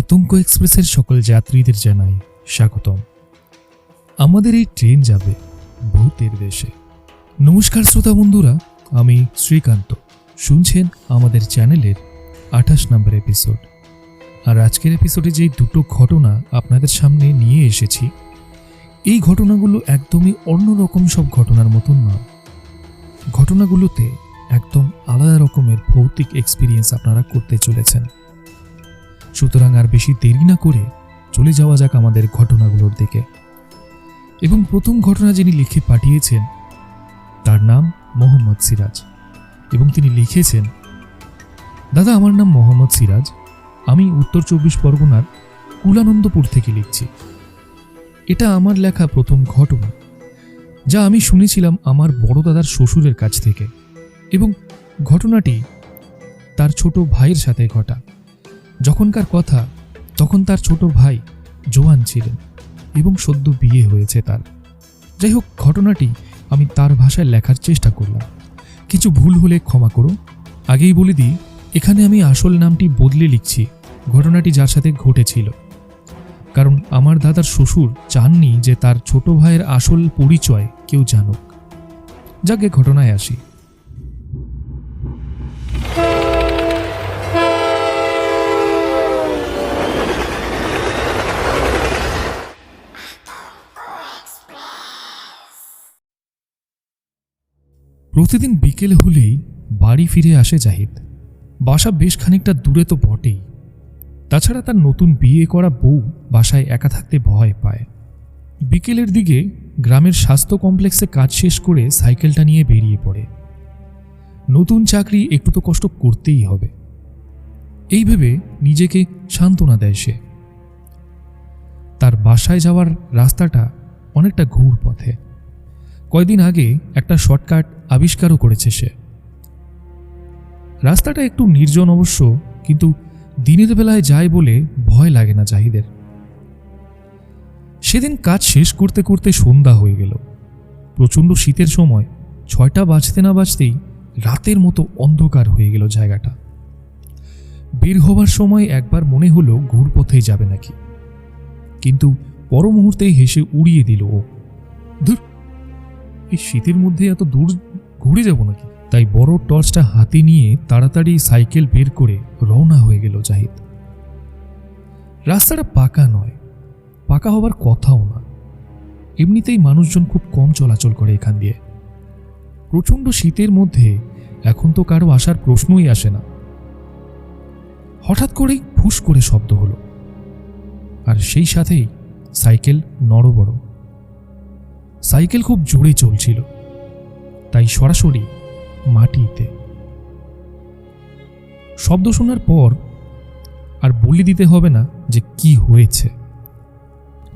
আতঙ্ক এক্সপ্রেসের সকল যাত্রীদের জানাই স্বাগতম। আমাদের এই ট্রেন যাবে ভূতের দেশে। নমস্কার শ্রোতা বন্ধুরা, আমি শ্রীকান্ত। শুনছেন আমাদের চ্যানেলের আঠাশ নম্বর এপিসোড। আর আজকের এপিসোডে যে দুটো ঘটনা আপনাদের সামনে নিয়ে এসেছি, এই ঘটনাগুলো একদমই অন্যরকম সব ঘটনার মতন নয় ঘটনাগুলোতে একদম আলাদা রকমের ভৌতিক এক্সপিরিয়েন্স আপনারা করতে চলেছেন। সুতরাং আর বেশি দেরি না করে চলে যাওয়া যাক আমাদের ঘটনাগুলোর দিকে। এবং প্রথম ঘটনা যিনি লিখে পাঠিয়েছেন, তার নাম মোহাম্মদ সিরাজ। এবং তিনি লিখেছেন, দাদা, আমার নাম মোহাম্মদ সিরাজ। আমি উত্তর চব্বিশ পরগনার কুলানন্দপুর থেকে লিখছি। এটা আমার লেখা প্রথম ঘটনা, যা আমি শুনেছিলাম আমার বড় দাদার শ্বশুরের কাছ থেকে। এবং ঘটনাটি তার ছোট ভাইয়ের সাথে ঘটা। যখনকার কথা, তখন তার ছোট ভাই জোয়ান ছিলেন এবং সদ্য বিয়ে হয়েছে তার। যাই হোক, ঘটনাটি আমি তার ভাষায় লেখার চেষ্টা করলাম। কিছু ভুল হলে ক্ষমা করো আগেই বলে দিই, এখানে আমি আসল নামটি বদলে লিখছি, ঘটনাটি যার সাথে ঘটেছিল। কারণ আমার দাদার শ্বশুর চাননি যে তার ছোট ভাইয়ের আসল পরিচয় কেউ জানুক। যাকে ঘটনায় আসি। প্রতিদিন বিকেল হলেই বাড়ি ফিরে আসে জাহিদ। বাসা বেশ খানিকটা দূরে তো বটেই। তাছাড়া তার নতুন বিয়ে করা বউ বাসায় একা থাকতে ভয় পায়। বিকেলের দিকে গ্রামের স্বাস্থ্য কমপ্লেক্সে কাজ শেষ করে সাইকেলটা নিয়ে বেরিয়ে পড়ে। নতুন চাকরি একটু তো কষ্ট করতেই হবে। এই ভেবে নিজেকে সান্ত্বনা দেয় সে। তার বাসায় যাওয়ার রাস্তাটা অনেকটা ঘুর পথে কয়দিন আগে একটা শর্টকাট আবিষ্কারও করেছে সে। রাস্তাটা একটু নির্জন অবশ্য, কিন্তু দিনের বেলায় যায় বলে ভয় লাগে না জাহিদের। সেদিন কাজ শেষ করতে করতে সন্ধ্যা হয়ে গেল। প্রচণ্ড শীতের সময় ছয়টা বাজতে না বাজতেই রাতের মতো অন্ধকার হয়ে গেল জায়গাটা। বের হবার সময় একবার মনে হলো ঘুরপথেই যাবে নাকি। কিন্তু পর মুহূর্তেই হেসে উড়িয়ে দিল ও। ধুর এই শীতের মধ্যে এত দূর ঘুরে যাব নাকি? তাই বড় টর্চটা হাতে নিয়ে তাড়াতাড়ি সাইকেল বের করে রওনা হয়ে গেল জাহিদ। রাস্তাটা পাকা নয়, পাকা হবার কথাও না। এমনিতেই মানুষজন খুব কম চলাচল করে এখান দিয়ে। প্রচণ্ড শীতের মধ্যে এখন তো কারও আসার প্রশ্নই আসে না। হঠাৎ করেই ফুস করে শব্দ হলো। আর সেই সাথেই সাইকেল নড়বড়। সাইকেল খুব জোরে চলছিল, তাই সরাসরি মাটিতে। শব্দ শোনার পর আর বলে দিতে হবে না যে কি হয়েছে।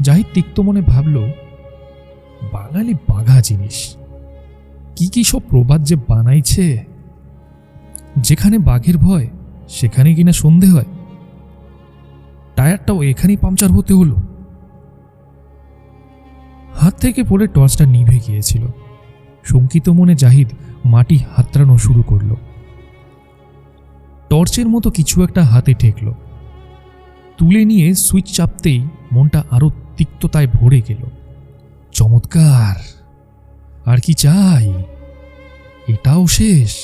জাহিদ তিক্ত মনে ভাবল, বাঙালি বাঘা জিনিস। কি কি সব প্রবাদ যে বানাইছে। যেখানে বাঘের ভয়, সেখানে কিনা সন্ধে হয়? টায়ারটাও এখানেই পাংচার হতে হলো। হাত থেকে পড়ে টর্চটা নিভে গিয়েছিল। শঙ্কিত মনে জাহিদ মাটি হাতড়ানো শুরু করল। টর্চের মতো কিছু একটা হাতে ঠেকল। তুলে নিয়ে সুইচ চাপতেই মনটা আরও তিক্ততায় ভরে গেল। চমৎকার! আর কি চাই? এটাও শেষ।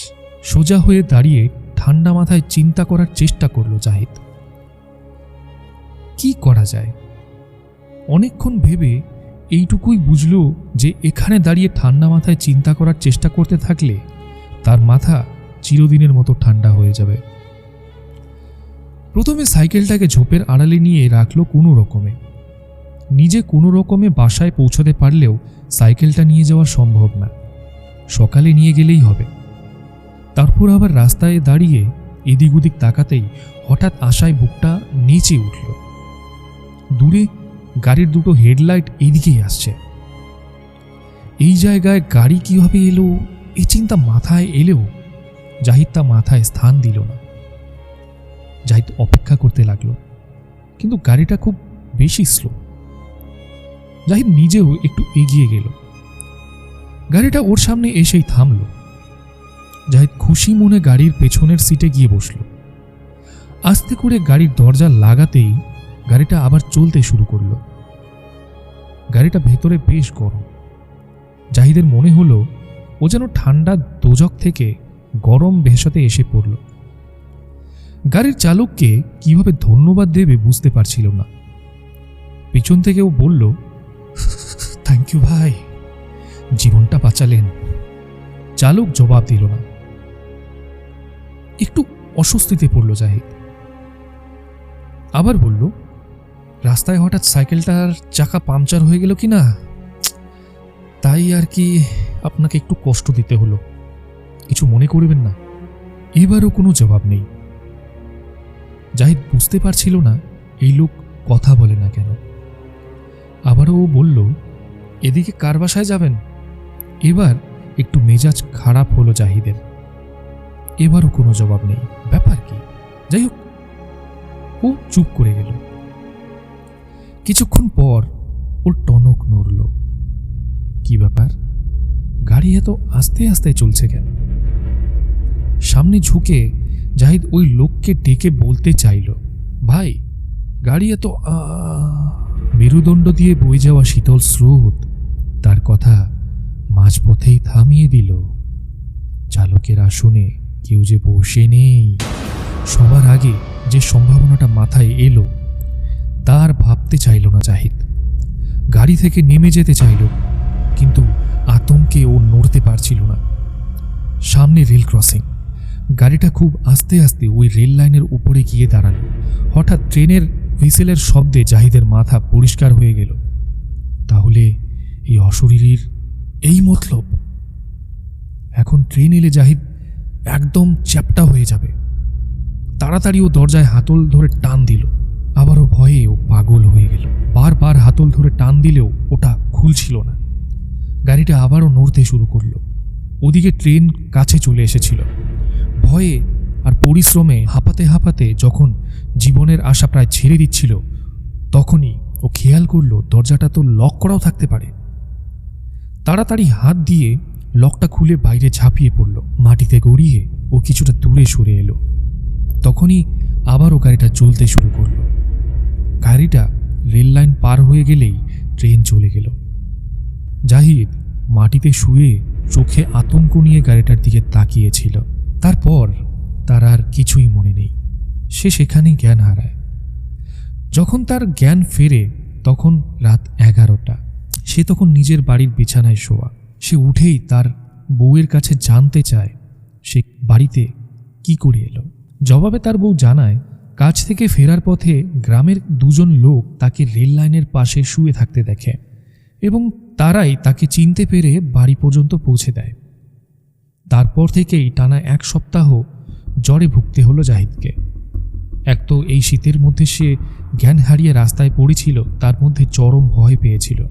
সোজা হয়ে দাঁড়িয়ে ঠান্ডা মাথায় চিন্তা করার চেষ্টা করল জাহিদ। কি করা যায়? অনেকক্ষণ ভেবে এইটুকুই বুঝল যে এখানে দাঁড়িয়ে ঠান্ডা মাথায় চিন্তা করার চেষ্টা করতে থাকলে তার মাথা চিরদিনের মতো ঠান্ডা হয়ে যাবে। প্রথমে সাইকেলটাকে ঝোপের আড়ালে নিয়ে রাখল কোনো রকমে। নিজে কোনো রকমে বাসায় পৌঁছাতে পারলেও সাইকেলটা নিয়ে যাওয়া সম্ভব না। সকালে নিয়ে গেলেই হবে। তারপর আবার রাস্তায় দাঁড়িয়ে এদিক ওদিক তাকাতেই হঠাৎ আশায় বুকটা নেচে উঠল। দূরে গাড়ির দুটো হেডলাইট এইদিকেই আসছে। এই জায়গায় গাড়ি কীভাবে এলো এই চিন্তা মাথায় এলেও জাহিদ তা মাথায় স্থান দিল না। জাহিদ অপেক্ষা করতে লাগল, কিন্তু গাড়িটা খুব বেশি স্লো জাহিদ নিজেও একটু এগিয়ে গেল। গাড়িটা ওর সামনে এসেই থামল। জাহিদ খুশি মনে গাড়ির পেছনের সিটে গিয়ে বসল। আস্তে করে গাড়ির দরজা লাগাতেই গাড়িটা আবার চলতে শুরু করল। গাড়িটা ভেতরে বেশ গরম। জাহিদের মনে হলো ও যেন ঠান্ডা দোজক থেকে গরম ভেসাতে এসে পড়ল। গাড়ির চালককে কীভাবে ধন্যবাদ দেবে বুঝতে পারছিল না। পিছন থেকে ও বলল থ্যাংক ইউ ভাই। জীবনটা বাঁচালেন। চালক জবাব দিল না। একটু অস্বস্তিতে পড়ল জাহিদ। আবার বলল রাস্তায় হঠাৎ সাইকেলটার চাকা পাংচার হয়ে গেল কি না তাই আর কি আপনাকে একটু কষ্ট দিতে হলো। কিছু মনে করবেন না। এবারও কোনো জবাব নেই। জাহিদ বুঝতে পারছিল না এই লোক কথা বলে না কেন। আবারও ও বলল, এদিকে কার বাসায় যাবেন? এবার একটু মেজাজ খারাপ হলো জাহিদের। এবারও কোনো জবাব নেই। ব্যাপার কি? যাই হোক, ও চুপ করে গেল। কিছুক্ষণ পর ওর টনক নড়ল। কি ব্যাপার? গাড়ি এত আস্তে আস্তে চলছে কেন? সামনে ঝুঁকে জাহিদ ওই লোককে ডেকে বলতে চাইল, ভাই, গাড়ি এত মেরুদণ্ড দিয়ে বয়ে যাওয়া শীতল স্রোত, তার কথা মাঝপথেই থামিয়ে দিল। চালকের আসনে কেউ যে বসে নেই। সবার আগে যে সম্ভাবনাটা মাথায় এলো তার ভাবতে চাইল না জাহিদ। গাড়ি থেকে নেমে যেতে চাইল, কিন্তু আতঙ্কে ও নড়তে পারছিল না। সামনে রেল ক্রসিং। গাড়িটা খুব আস্তে আস্তে ওই রেল লাইনের উপরে গিয়ে দাঁড়াল। হঠাৎ ট্রেনের হুইসেলের শব্দে জাহিদের মাথা পরিষ্কার হয়ে গেল। তাহলে এই অশরীরীর এই মতলব? এখন ট্রেন এলে জাহিদ একদম চ্যাপটা হয়ে যাবে। তাড়াতাড়ি ও দরজায় হাতল ধরে টান দিল। আবারও ভয়ে ও পাগল হয়ে গেল। বারবার হাতল ধরে টান দিলেও ওটা খুলছিল না। গাড়িটা আবারও নড়তে শুরু করল। ওদিকে ট্রেন কাছে চলে এসেছিল। ভয়ে আর পরিশ্রমে হাঁপাতে হাঁপাতে যখন জীবনের আশা প্রায় ছেড়ে দিচ্ছিল, তখনই ও খেয়াল করল দরজাটা তো লক করাও থাকতে পারে। তাড়াতাড়ি হাত দিয়ে লকটা খুলে বাইরে ঝাঁপিয়ে পড়ল। মাটিতে গড়িয়ে ও কিছুটা দূরে সরে এলো। তখনই আবারও গাড়িটা চলতে শুরু করল। গাড়িটা রেল লাইন পার হয়ে গেলেই ট্রেন চলে গেল। জাহিদ মাটিতে শুয়ে চোখে আতঙ্ক নিয়ে গাড়িটার দিকে তাকিয়েছিল। তারপর তার আর কিছুই মনে নেই। সে সেখানেই জ্ঞান হারায়। যখন তার জ্ঞান ফেরে তখন রাত এগারোটা। সে তখন নিজের বাড়ির বিছানায় শোয়া। সে উঠেই তার বউয়ের কাছে জানতে চায়, সে বাড়িতে কি করে এলো? জবাবে তার বউ জানায় কাজ থেকে ফেরার পথে গ্রামের দুজন লোক তাকে রেল লাইনের পাশে শুয়ে থাকতে দেখে এবং তারাই তাকে চিনতে পেরে বাড়ি পর্যন্ত পৌঁছে দেয়। তারপর থেকেই টানা এক সপ্তাহ জ্বরে ভুগতে হলো জাহিদকে। এক তো এই শীতের মধ্যে সে জ্ঞান হারিয়ে রাস্তায় পড়েছিল, তার মধ্যে চরম ভয় পেয়েছিল।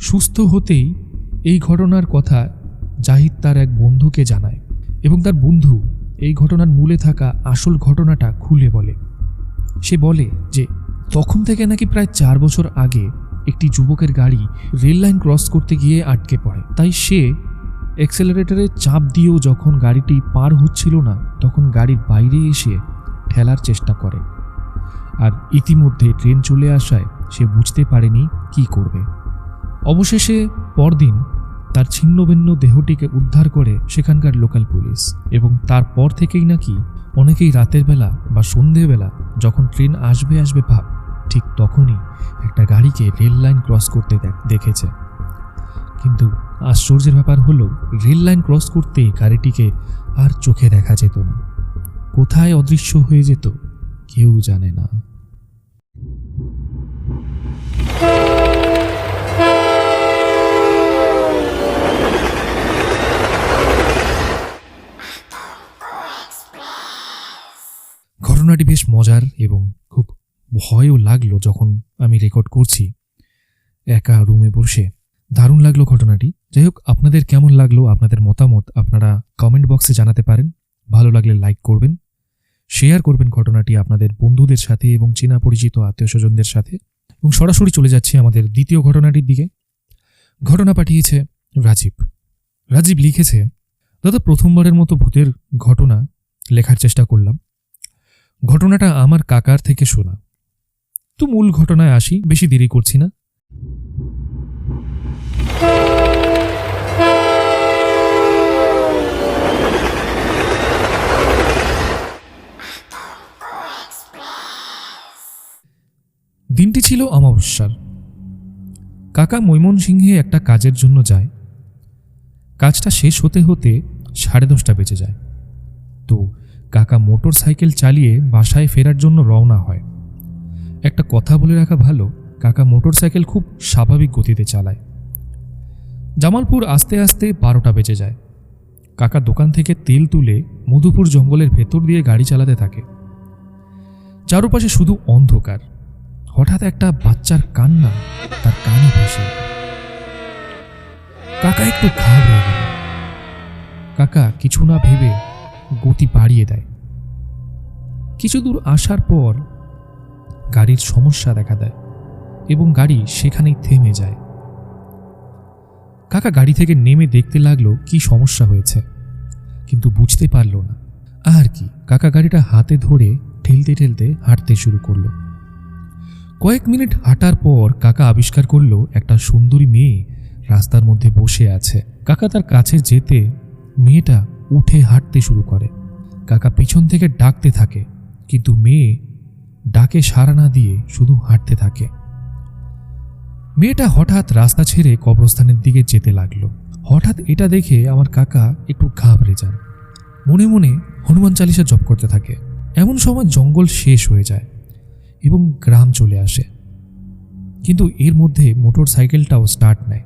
সুস্থ হতেই এই ঘটনার কথা জাহিদ তার এক বন্ধুকে জানায় এবং তার বন্ধু এই ঘটনার মূলে থাকা আসল ঘটনাটা খুলে বলে। সে বলে যে, তখন থেকে নাকি প্রায় চার বছর আগে একটি যুবকের গাড়ি রেল লাইন ক্রস করতে গিয়ে আটকে পড়ে। তাই সে এক্সেলারেটরে চাপ দিয়েও যখন গাড়িটি পার হচ্ছিল না, তখন গাড়ির বাইরে এসে ঠেলার চেষ্টা করে। আর ইতিমধ্যে ট্রেন চলে আসায় সে বুঝতে পারেনি কি করবে। অবশেষে পরদিন তার ছিন্নভিন্ন দেহটিকে উদ্ধার করে সেখানকার লোকাল পুলিশ। এবং তারপর থেকেই নাকি অনেকেই রাতের বেলা বা সন্ধেবেলা যখন ট্রেন আসবে আসবে ভাব, ঠিক তখনই একটা গাড়িকে রেল লাইন ক্রস করতে দেখ- দেখেছে। কিন্তু আশ্চর্যের ব্যাপার হলো, রেল লাইন ক্রস করতে গাড়িটিকে আর চোখে দেখা যেত না। কোথায় অদৃশ্য হয়ে যেত, কেউ জানে না। ঘটনাটি বেশ মজার এবং খুব ভয়ও লাগল যখন আমি রেকর্ড করছি একা রুমে বসে। দারুণ লাগল ঘটনাটি। যাই হোক, আপনাদের কেমন লাগল? আপনাদের মতামত আপনারা কমেন্ট বক্সে জানাতে পারেন। ভালো লাগলে লাইক করবেন শেয়ার করবেন ঘটনাটি আপনাদের বন্ধুদের সাথে এবং চেনা পরিচিত আত্মীয় স্বজনদের সাথে। এবং সরাসরি চলে যাচ্ছে আমাদের দ্বিতীয় ঘটনাটির দিকে। ঘটনা পাঠিয়েছে রাজীব। রাজীব লিখেছে, দাদা, প্রথমবারের মতো ভূতের ঘটনা লেখার চেষ্টা করলাম। ঘটনাটা আমার কাকার থেকে শোনা। তো মূল ঘটনায় আসি, বেশি দেরি করছি না। দিনটি ছিল অমাবস্যার। কাকা মৈমনসিংহে একটা কাজের জন্য যায়। কাজটা শেষ হতে হতে সাড়ে দশটা বেজে যায়। তো কাকা মোটর সাইকেল চালিয়ে বাসায় ফেরার জন্য রওনা হয়। একটা কথা বলে রাখা ভালো, কাকা মোটর সাইকেল খুব স্বাভাবিক গতিতে চালায়। জামালপুর আস্তে আস্তে বারোটা বেজে যায়। কাকা দোকান থেকে তেল তুলে মধুপুর জঙ্গলের ভেতর দিয়ে গাড়ি চালাতে থাকে। চারপাশে শুধু অন্ধকার। হঠাৎ একটা বাচ্চার কান্না তার কানে ভেসে। কাকা একটু ঘাবড়ে গেল। কাকা কিছু না ভেবে গতি বাড়িয়ে দেয়। কিছু দূর আসার পর গাড়ির সমস্যা দেখা দেয় এবং গাড়ি সেখানেই থেমে যায়। কাকা গাড়ি থেকে নেমে দেখতে লাগল কি সমস্যা হয়েছে, কিন্তু বুঝতে পারল না। আর কি, কাকা গাড়িটা হাতে ধরে ঠেলতে ঠেলতে হাঁটতে শুরু করল। কয়েক মিনিট হাঁটার পর কাকা আবিষ্কার করল একটা সুন্দরী মেয়ে রাস্তার মধ্যে বসে আছে। কাকা তার কাছে যেতে মেয়েটা উঠে হাঁটতে শুরু করে। কাকা পিছন থেকে ডাকতে থাকে, কিন্তু মেয়ে ডাকে সাড়া না দিয়ে শুধু হাঁটতে থাকে। মেয়েটা হঠাৎ রাস্তা ছেড়ে কবরস্থানের দিকে যেতে লাগল। হঠাৎ এটা দেখে আমার কাকা একটু ঘাবড়ে যান। মনে মনে হনুমান চালিসা জপ করতে থাকে। এমন সময় জঙ্গল শেষ হয়ে যায় এবং গ্রাম চলে আসে। কিন্তু এর মধ্যে মোটর সাইকেলটাও স্টার্ট নেয়।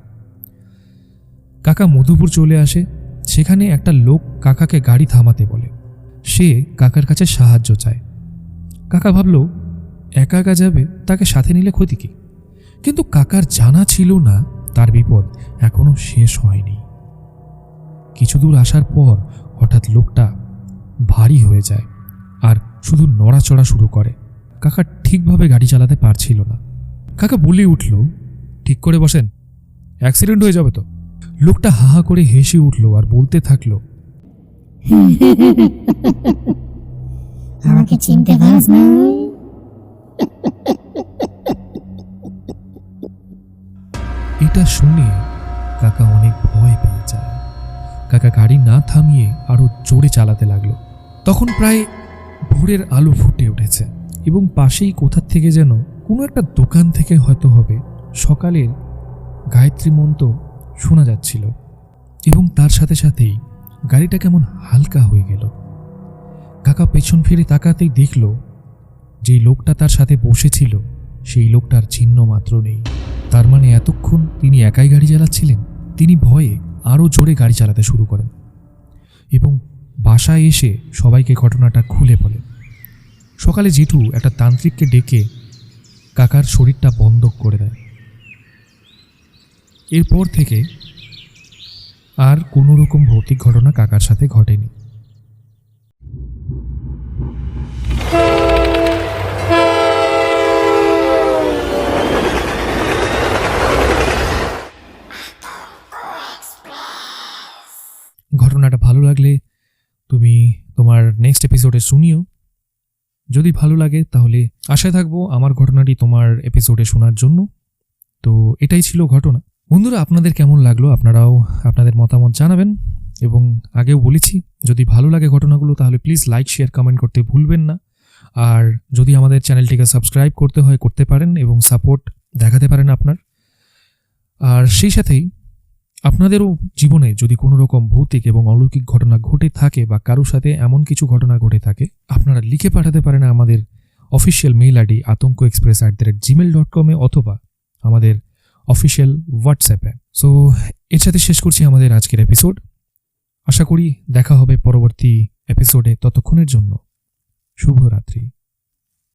কাকা মধুপুর চলে আসে সেখানে একটা লোক কাকাকে গাড়ি থামাতে বলে। সে কাকার কাছে সাহায্য চায়। কাকা ভাবল, একা একা যাবে? তাকে সাথে নিলে ক্ষতি কি? কিন্তু কাকার জানা ছিল না, তার বিপদ এখনও শেষ হয়নি। কিছু দূর আসার পর হঠাৎ লোকটা ভারী হয়ে যায় আর শুধু নড়াচড়া শুরু করে। কাকা ঠিকভাবে গাড়ি চালাতে পারছিল না। কাকা বলে উঠল, ঠিক করে বসেন, অ্যাক্সিডেন্ট হয়ে যাবে তো। লোকটা হাহা করে হেসে উঠল আর বলতে থাকল আমাকে চিনতে পারস না? এটা শুনে কাকা অনেক ভয় পেয়ে যায়। কাকা গাড়ি না থামিয়ে আরও জোরে চালাতে লাগল। তখন প্রায় ভোরের আলো ফুটে উঠেছে এবং পাশেই কোথার থেকে যেন কোনো একটা দোকান থেকে হয়তো হবে সকালের গায়ত্রী মন্ত্র শোনা যাচ্ছিল এবং তার সাথে সাথেই গাড়িটা কেমন হালকা হয়ে গেল। কাকা পেছন ফিরে তাকাতেই দেখল যে লোকটা তার সাথে বসেছিল, সেই লোকটার চিহ্ন মাত্র নেই। তার মানে এতক্ষণ তিনি একাই গাড়ি চালাচ্ছিলেন? তিনি ভয়ে আরও জোরে গাড়ি চালাতে শুরু করেন এবং বাসায় এসে সবাইকে ঘটনাটা খুলে বলেন। সকালে জেঠু একটা তান্ত্রিককে ডেকে কাকার শরীরটা বন্ধ করে দেয় এরপর থেকে আর কোনো রকম ভৌতিক ঘটনা কাকার সাথে ঘটেনি। ঘটনাটা ভালো লাগলে তুমি তোমার নেক্সট এপিসোডে শুনিও। যদি ভালো লাগে তাহলে আশায় থাকব আমার ঘটনাটি তোমার এপিসোডে শোনার জন্য। তো এটাই ছিল ঘটনা। বন্ধুরা, আপনাদের কেমন লাগল? আপনারাও আপনাদের মতামত জানাবেন। এবং আগেও বলেছি, যদি ভালো লাগে ঘটনাগুলো, তাহলে প্লিজ লাইক শেয়ার কমেন্ট করতে ভুলবেন না। আর যদি আমাদের চ্যানেলটিকে সাবস্ক্রাইব করতে হয়, করতে পারেন এবং সাপোর্ট দেখাতে পারেন আপনার। আর সেই সাথেই, আপনাদেরও জীবনে যদি কোনো রকম ভৌতিক এবং অলৌকিক ঘটনা ঘটে থাকে বা কারোর সাথে এমন কিছু ঘটনা ঘটে থাকে, আপনারা লিখে পাঠাতে পারেন আমাদের official mail ID Atanka express at the rate Gmail dot কমে অথবা আমাদের অফিসিয়াল হোয়াটসঅ্যাপে সো এর সাথে শেষ করছি আমাদের আজকের এপিসোড আশা করি দেখা হবে পরবর্তী এপিসোডে ততক্ষণের জন্য। শুভরাত্রি।